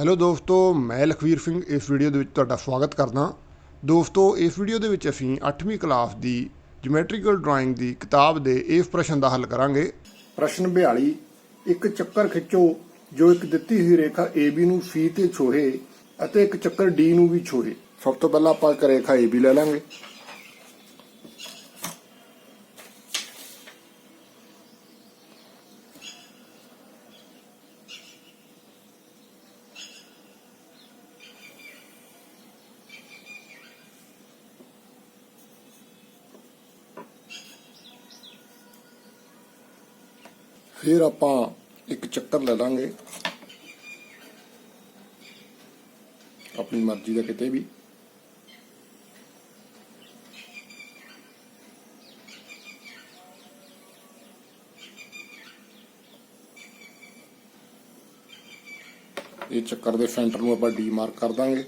Hello ਦੋਸਤੋ, ਮੈਂ ਲਖਵੀਰ ਸਿੰਘ, ਇਸ ਵੀਡੀਓ ਦੇ ਵਿੱਚ ਤੁਹਾਡਾ ਸਵਾਗਤ ਕਰਦਾ। ਦੋਸਤੋ, ਇਸ ਵੀਡੀਓ ਦੇ ਵਿੱਚ ਅਸੀਂ 8ਵੀਂ ਕਲਾਸ ਦੀ ਜਿਓਮੈਟ੍ਰੀਕਲ ਡਰਾਇੰਗ ਦੀ ਕਿਤਾਬ ਦੇ ਇਸ ਪ੍ਰਸ਼ਨ ਦਾ ਹੱਲ ਕਰਾਂਗੇ। ਪ੍ਰਸ਼ਨ 42 ਇੱਕ ਚੱਕਰ ਖਿੱਚੋ, ਜੋ ਇੱਕ ਦਿੱਤੀ ਹੋਈ ਰੇਖਾ AB ਨੂੰ C ਤੇ ਛੋਹੇ ਅਤੇ ਇੱਕ ਚੱਕਰ D ਨੂੰ ਵੀ ਛੋਹੇ। ਸਭ ਤੋਂ ਪਹਿਲਾਂ ਆਪਾਂ ਇੱਕ ਰੇਖਾ AB ਲੈ ਲਾਂਗੇ। ਫਿਰ ਆਪਾਂ ਇੱਕ ਚੱਕਰ ਲੈ ਲਾਂਗੇ। ਆਪਣੀ ਮਰਜ਼ੀ ਦਾ ਕਿਤੇ ਵੀ। ਇਹ ਚੱਕਰ ਦੇ ਸੈਂਟਰ ਨੂੰ ਆਪਾਂ ਡੀ ਮਾਰਕ ਕਰ ਦਾਂਗੇ।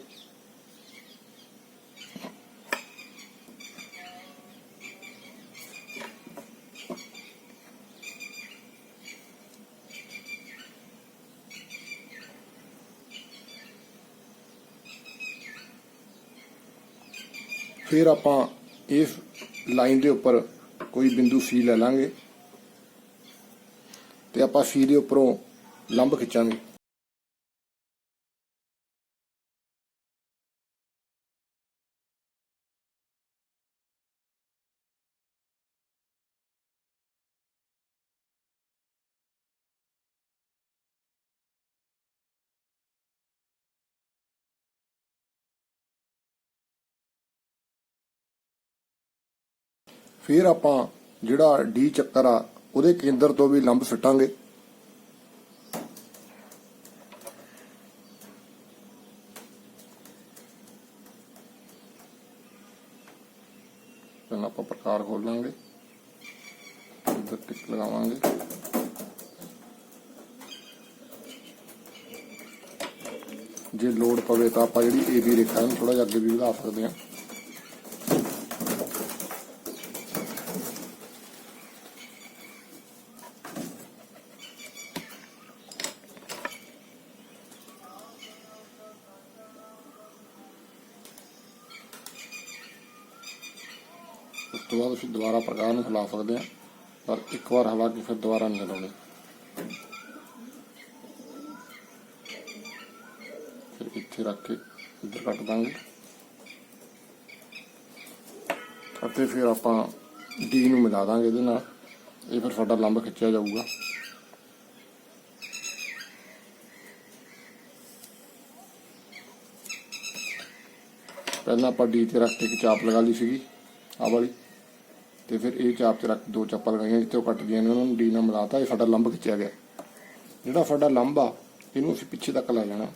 ਫਿਰ ਆਪਾਂ ਇਸ ਲਾਈਨ ਦੇ ਉੱਪਰ ਕੋਈ ਬਿੰਦੂ ਸੀ ਲੈ ਲਾਂਗੇ ਤੇ ਆਪਾਂ ਸੀ ਦੇ ਉੱਪਰੋਂ ਲੰਬ ਖਿੱਚਾਂਗੇ। ਫਿਰ ਆਪਾਂ ਜਿਹੜਾ ਡੀ ਚੱਕਰ ਆ, ਉਹਦੇ ਕੇਂਦਰ ਤੋਂ ਵੀ ਲੰਬ ਸੁੱਟਾਂਗੇ। ਪਹਿਲਾਂ ਆਪਾਂ ਪ੍ਰਕਾਰ ਖੋਲਾਂਗੇ ਇੱਧਰ ਟਿਕ ਲਗਾਵਾਂਗੇ। ਜੇ ਲੋਡ ਪਵੇ ਤਾਂ ਆਪਾਂ ਜਿਹੜੀ AB ਰੇਖਾ ਨੂੰ ਥੋੜਾ ਜਿਹਾ ਅੱਗੇ ਵੀ ਵਧਾ ਸਕਦੇ ਹਾਂ। ਤੋਂ ਬਾਅਦ ਅਸੀਂ ਦੁਬਾਰਾ ਪ੍ਰਕਾਰ ਨੂੰ ਹਿਲਾ ਸਕਦੇ ਹਾਂ। ਪਰ ਇੱਕ ਵਾਰ ਹਿਲਾ ਕੇ ਫਿਰ ਦੁਬਾਰਾ ਨਹੀਂ ਹਿਲਾਉਣੇ ਫਿਰ ਇੱਥੇ ਰੱਖ ਕੇ ਇੱਧਰ ਕੱਟ ਦਾਂਗੇ। ਅਤੇ ਫਿਰ ਆਪਾਂ ਡੀ ਨੂੰ ਮਿਲਾ ਦਾਂਗੇ ਇਹਦੇ ਨਾਲ। ਇਹ ਫਿਰ ਸਾਡਾ ਲੰਬ ਖਿੱਚਿਆ ਜਾਊਗਾ। ਪਹਿਲਾਂ ਆਪਾਂ ਡੀ ਤੇ ਰੱਖ ਕੇ ਇੱਕ ਚਾਪ ਲਗਾ ਲਈ ਸੀਗੀ। ਆ ਵਾਲੀ। ਤੇ ਫਿਰ ਇਹ ਚਾਪ 'ਚ ਰੱਖ, ਦੋ ਚਾਪਾਂ ਲਗਾਈਆਂ ਜਿੱਥੇ ਉਹ ਕੱਟ ਗਈਆਂ ਨੇ, ਉਹਨਾਂ ਨੂੰ ਡੀ ਨਾਲ ਮਿਲਾਤਾ, ਇਹ ਸਾਡਾ ਲੰਬ ਖਿੱਚਿਆ ਗਿਆ। ਜਿਹੜਾ ਸਾਡਾ ਲੰਬ ਆ, ਇਹਨੂੰ ਅਸੀਂ ਪਿੱਛੇ ਤੱਕ ਲੈ ਜਾਣਾ।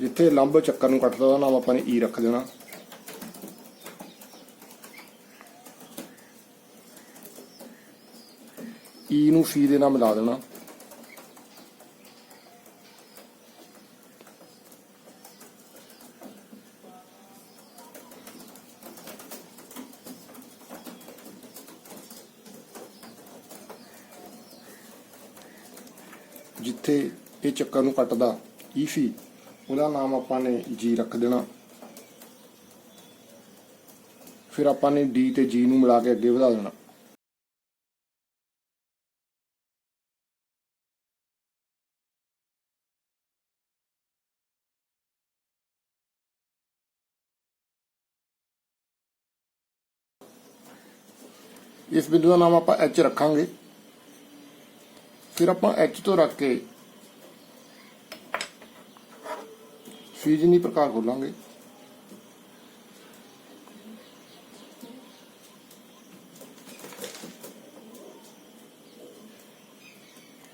ਜਿੱਥੇ ਲੰਬ ਚੱਕਰ ਨੂੰ ਕੱਟਦਾ, ਉਹਦਾ ਨਾਮ ਆਪਾਂ ਨੇ ਈ ਰੱਖ ਦੇਣਾ। ਈ ਨੂੰ ਸੀ ਦੇ ਨਾਲ ਮਿਲਾ ਦੇਣਾ। ਜਿੱਥੇ ਇਹ ਚੱਕਰ ਨੂੰ ਕੱਟਦਾ ਈ ਸੀ। ਉਹਦਾ ਨਾਮ ਆਪਾਂ ਨੇ ਜੀ ਰੱਖ ਦੇਣਾ। ਫਿਰ ਆਪਾਂ ਨੇ ਡੀ ਤੇ ਜੀ ਨੂੰ ਮਿਲਾ ਕੇ ਅੱਗੇ ਵਧਾ ਦੇਣਾ। ਇਸ ਬਿੰਦੂ ਦਾ ਨਾਮ ਆਪਾਂ H ਰੱਖਾਂਗੇ ਫਿਰ ਆਪਾਂ H ਤੋਂ ਰੱਖ ਕੇ ਫੀਜਨੀ ਪ੍ਰਕਾਰ ਖੋਲਾਂਗੇ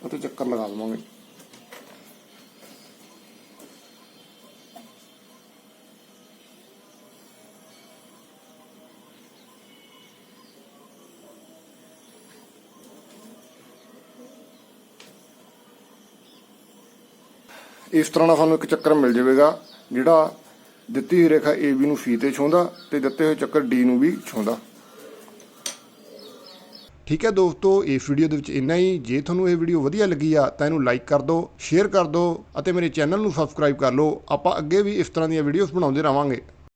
ਅਤੇ ਚੱਕਰ ਲਗਾ ਦਵਾਂਗੇ ਇਸ ਤਰ੍ਹਾਂ ਦਾ ਸਾਨੂੰ ਇੱਕ ਚੱਕਰ ਮਿਲ ਜਾਵੇਗਾ, ਜਿਹੜਾ ਦਿੱਤੀ ਹੋਈ ਰੇਖਾ AB ਨੂੰ ਫੀ ਤੇ ਛੂੰਹਦਾ ਤੇ ਦਿੱਤੇ ਹੋਏ ਚੱਕਰ D ਨੂੰ ਵੀ ਛੂੰਹਦਾ। ਠੀਕ ਹੈ ਦੋਸਤੋ, ਇਸ ਵੀਡੀਓ ਦੇ ਵਿੱਚ ਇੰਨਾ ਹੀ। ਜੇ ਤੁਹਾਨੂੰ ਇਹ ਵੀਡੀਓ ਵਧੀਆ ਲੱਗੀ ਆ, ਤਾਂ ਇਹਨੂੰ ਲਾਈਕ ਕਰ ਦਿਓ ਸ਼ੇਅਰ ਕਰ ਦਿਓ ਅਤੇ ਮੇਰੇ ਚੈਨਲ ਨੂੰ ਸਬਸਕ੍ਰਾਈਬ ਕਰ ਲਓ। ਆਪਾਂ ਅੱਗੇ ਵੀ ਇਸ ਤਰ੍ਹਾਂ ਦੀਆਂ ਵੀਡੀਓਜ਼ ਬਣਾਉਂਦੇ ਰਵਾਂਗੇ।